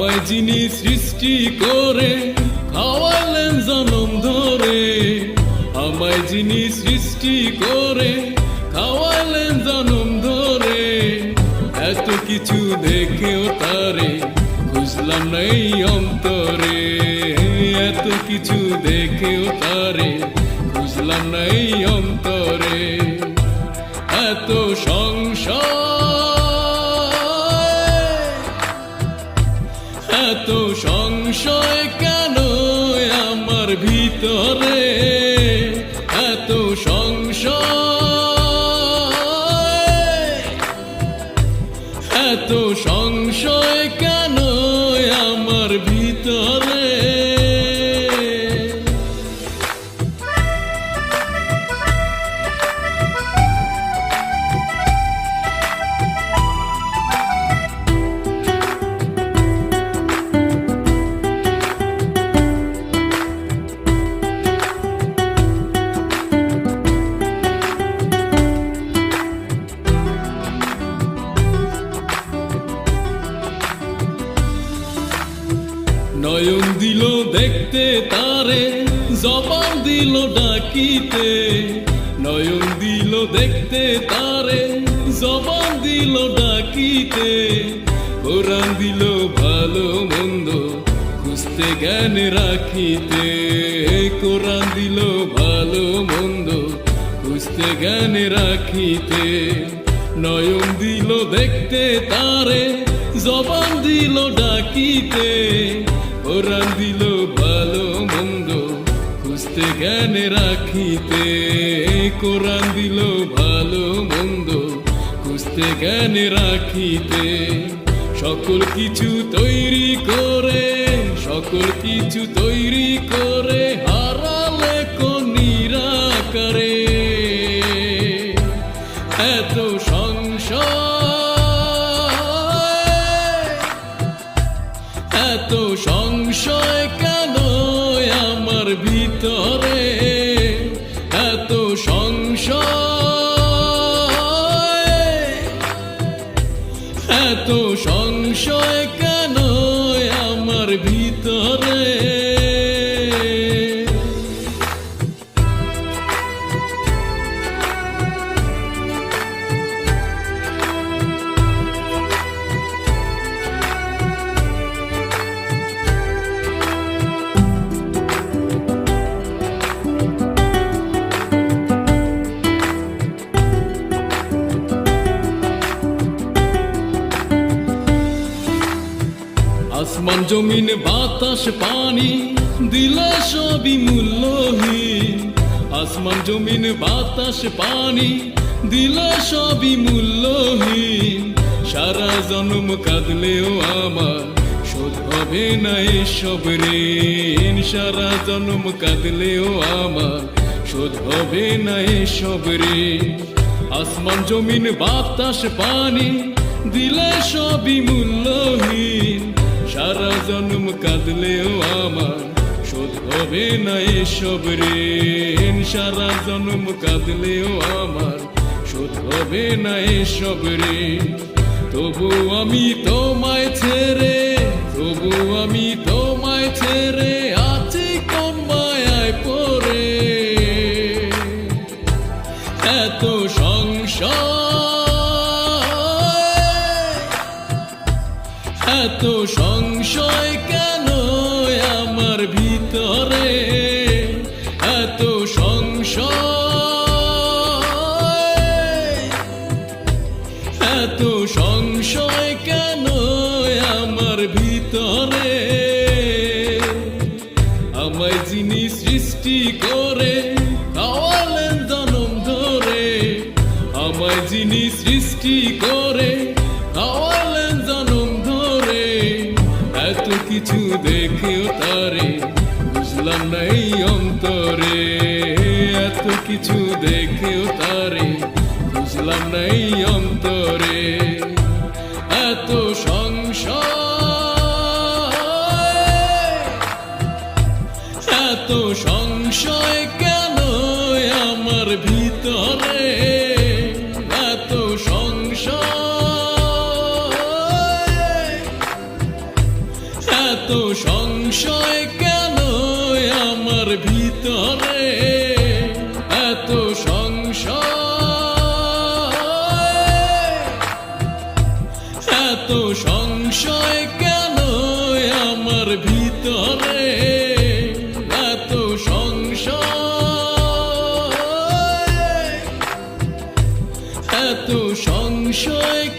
আমায় যিনি সৃষ্টি করে, খাওয়ালেন জনম ধরে। আমায় যিনি সৃষ্টি করে, খাওয়ালেন জনম ধরে। এত কিছু দেখেও তারে বুঝলাম না এই অন্তরে। এত কিছু দেখেও তারে বুঝলাম না এই অন্তরে। এত সংশয় এত সংশয় কেন আমার ভিতরে? এত সংশয়? এত সংশয় কেন আমার ভিতরে? নয়ন দিল দেখতে তারে, জবান দিল ডাকিতে। নয়ন দিল দেখতে তারে, জবান দিল ডাকিতে। কোরআন দিল ভালো মন্দ, খুঁজতে জ্ঞান রাখিতে। কোরআন দিল ভালো মন্দ, খুঁজতে জ্ঞান রাখিতে। নয়ন দিল দেখতে তারে, জবান দিল ডাকিতে। কোরআন দিল ভালো মন্দ, খুঁজতে জ্ঞান রাখিতে। কোরআন দিল ভালো মন্দ, খুঁজতে জ্ঞান রাখিতে। সকল কিছু তৈরি করে, সকল কিছু তৈরি করে, হারালে এত সংশয় কেন আমার ভিতরে? এত সংশয়? এত সংশয় কেন আমার ভিতরে? আসমান জমিন, বাতাস, পানি, দিলে সবই মূল্যহীন। আসমান জমিন, বাতাস, পানি, দিলে সবই মূল্যহীন। সারা জন্ম কাঁদলেও আমার শোধ হবে না এসব ঋণ। সারা জন্ম কাঁদলেও আমার শোধ হবে না এসব ঋণ। আসমান জমিন, বাতাস, পানি, দিলে সবই মূল্যহীন। কাঁদলেও আমার শোধ হবে না এসব ঋণ সারা জন্ম কাঁদলেও আমার শোধ হবে না এসব ঋণ তবু আমি তোমায় ছেড়ে, তবু আমি তোমায় ছেড়ে আছি কোন মায়ায় পড়ে। এত সংশয় এত সংশয় এত সংশয় কেন আমার ভিতরে? আমায় যিনি সৃষ্টি করে খাওয়ালেন জনম ধরে। আমায় যিনি সৃষ্টি করে খাওয়ালেন জনম ধরে। এত কিছু দেখেও তারে বুঝলাম না এই অন্তরে। এত কিছু দেখেও তারে বুঝলাম না অন্তরে এত সংশয়। এত সংশয় কেন আমার ভিতরে? এত সংশয়। এত সংশয় কেন আমার ভিতরে? সংশয়